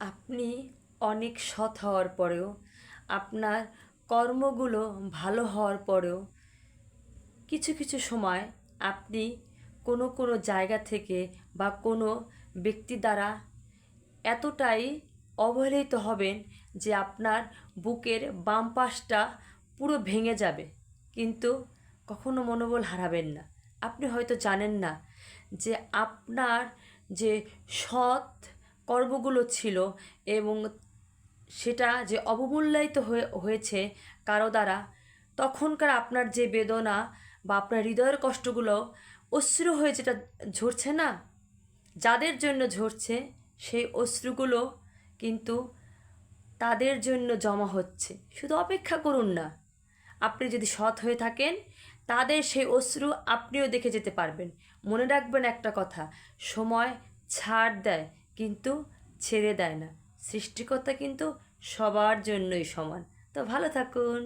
আপনি অনেক সৎ হওয়ার পরেও, আপনার কর্মগুলো ভালো হওয়ার পরেও, কিছু কিছু সময় আপনি কোনো কোনো জায়গা থেকে বা কোনো ব্যক্তি দ্বারা এতটাই অবহেলিত হবেন যে আপনার বুকের বাম পাশটা পুরো ভেঙে যাবে। কিন্তু কখনো মনোবল হারাবেন না। আপনি হয়তো জানেন না যে আপনার যে সৎ কর্মগুলো ছিল এবং সেটা যে অবমূল্যায়িত হয়ে, হয়েছে কারও দ্বারা, তখনকার আপনার যে বেদনা বা আপনার হৃদয়ের কষ্টগুলো অশ্রু হয়ে যেটা ঝরছে না, যাদের জন্য ঝরছে সেই অশ্রুগুলো কিন্তু তাদের জন্য জমা হচ্ছে। শুধু অপেক্ষা করুন না, আপনি যদি সৎ হয়ে থাকেন, তাদের সেই অশ্রু আপনিও দেখে যেতে পারবেন। মনে রাখবেন একটা কথা, সময় ছাড় দেয় কিন্তু ছেড়ে দেয় না। সৃষ্টিকর্তা কিন্তু সবার জন্যই সমান। তো ভালো থাকুন।